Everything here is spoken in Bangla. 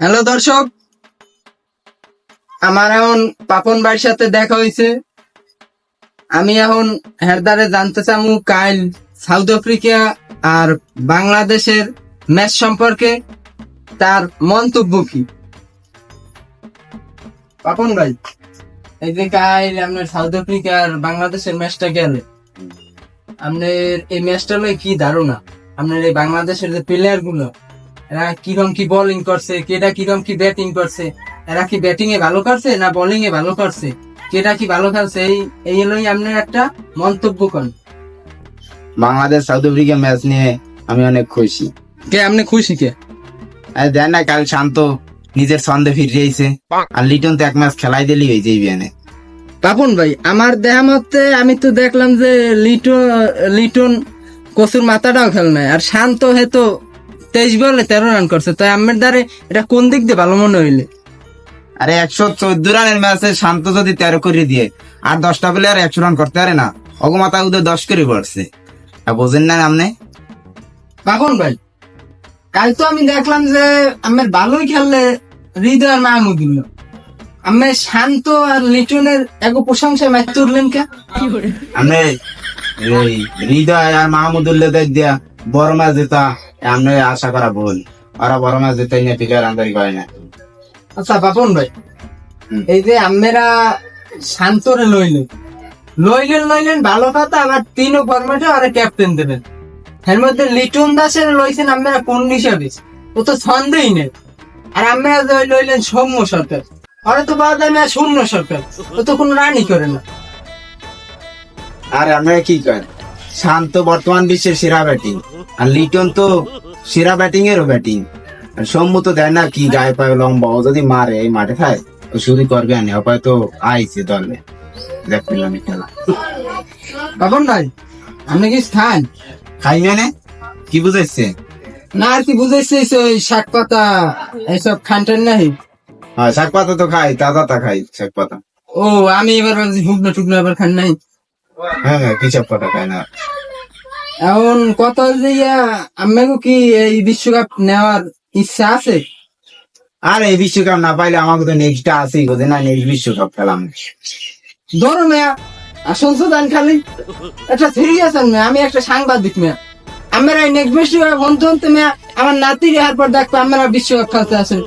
হ্যালো দর্শক, আমার এখন পাপন ভাইয়ের সাথে দেখা হয়েছে। আমি এখন হেরদারে জানতে চামু কাইল, সাউথ আফ্রিকা আর বাংলাদেশের ম্যাচ সম্পর্কে তার মন্তব্য কি? পাপন ভাই, এই যে কাইল, আপনার সাউথ আফ্রিকা আর বাংলাদেশের ম্যাচটা গেলে। আপনার এই ম্যাচটা কি ধারণা? আপনার এই বাংলাদেশের যে প্লেয়ারগুলো এরা কিরম কি বোলিং করছে কেটা কিরম কি ব্যাটিং করছে এরা কি ব্যাটিং এ ভালো করছে না বোলিং এ ভালো করছে? কেটা কি ভালো খেলছে? এই এই হলোই আপনার একটা মন্তব্য করেন। বাংলাদেশ সাউথ আফ্রিকা ম্যাচ নিয়ে আমি অনেক খুশি। কে আপনি খুশি কে? আর দেন না কাল শান্ত নিজের ছন্দে ফিরিয়েছে আর লিটন তো এক ম্যাচ খেলাই দিলি হয়ে যাই বিয়ানে পাপন ভাই আমার দেখা মতে আমি তো দেখলাম যে লিটন লিটন কচুর মাথাটাও খেল নাই। আর শান্ত হেতো তেইশ বলে তেরো রান করছে। তাই আমার দ্বারে এটা কোন দিক দিয়ে ভালো মনে হইলে? আরে একশো চোদ্দ রানের ম্যাচে শান্ত যদি তেরো করে দিয়ে আর দশটা প্লেয়ার একশো রান করতে পারে না অগমাতা উদয় দশ করে পড়ছে। বোঝেন না আপনি পাপন ভাই কাল তো আমি দেখলাম যে আমার ভালোই খেললে হৃদয় আর মাহমুদুল্ল আমি শান্ত আর লিটনের এক প্রশংসায় ম্যাচ তুললেন কে? এই হৃদয় আর মাহমুদুল্লাহ দেখ দিয়া বড় ম্যাচ জেতা আপনি আশা করা ভুল। ওরা বড় ম্যাচ জেতাই না প্লেয়ার আন্দারি করে না। আচ্ছা পাপন ভাই এই যে আমরা শান্তরে লইলেন লইলেন লইলেন ভালো কথা আবার তিনও ফরম্যাটে আর ক্যাপ্টেন দেবেন। এর মধ্যে লিটন দাসের লইছেন আমরা কোন হিসাবে ও তো ছন্দেই নেই। আর আমরা যে লইলেন সৌম্য সরকার। ওরা তো যায় না শূন্য সরকার। ও তো কোনো রানই করে না। আর আপনারা কি করেন শান্ত বর্তমান বিশ্বের সেরা ব্যাটিং। আর লিটন তো সেরা ব্যাটিং এরও ব্যাটিং আর সৌম্য তো দেয় না কি গায়ে পায়ে লম্বা ও যদি মারে এই মাঠে খায় ও শুধু করবে না অপায় তো আইছে দলে। দেখলাম আমি খেলা। পাপন ভাই আপনি কি খান খাই মানে কি বুঝাইছে? না আর কি বুঝেছিস ওই শাক পাতা এইসব খান টান নাই হ্যাঁ শাক পাতা তো খাই তাজা তা খাই শাক পাতা। ও আমি এবার ভাবছি শুকনো টুকনো এবার খান নাই। হ্যাঁ হ্যাঁ কি শাক পাতা খাই না। এখন কত যে আমাকে কি এই বিশ্বকাপ নেওয়ার ইচ্ছা আছে? আর এই বিশ্বকাপ না পাইলে আমাকে তো নেক্সটটা আছেই বোঝে না নেক্সট বিশ্বকাপ খেলাম। ধরো মেয়া আর সংশোধন খালি? একটা সিরিয়াস মেয়া আমি একটা সাংবাদিক মেয়া। আমরা এই নেক্সট বিশ্বকাপ বন্ধু মেয়া আমার নাতির এর পর দেখব আমরা বিশ্বকাপ খেলতে আসেন।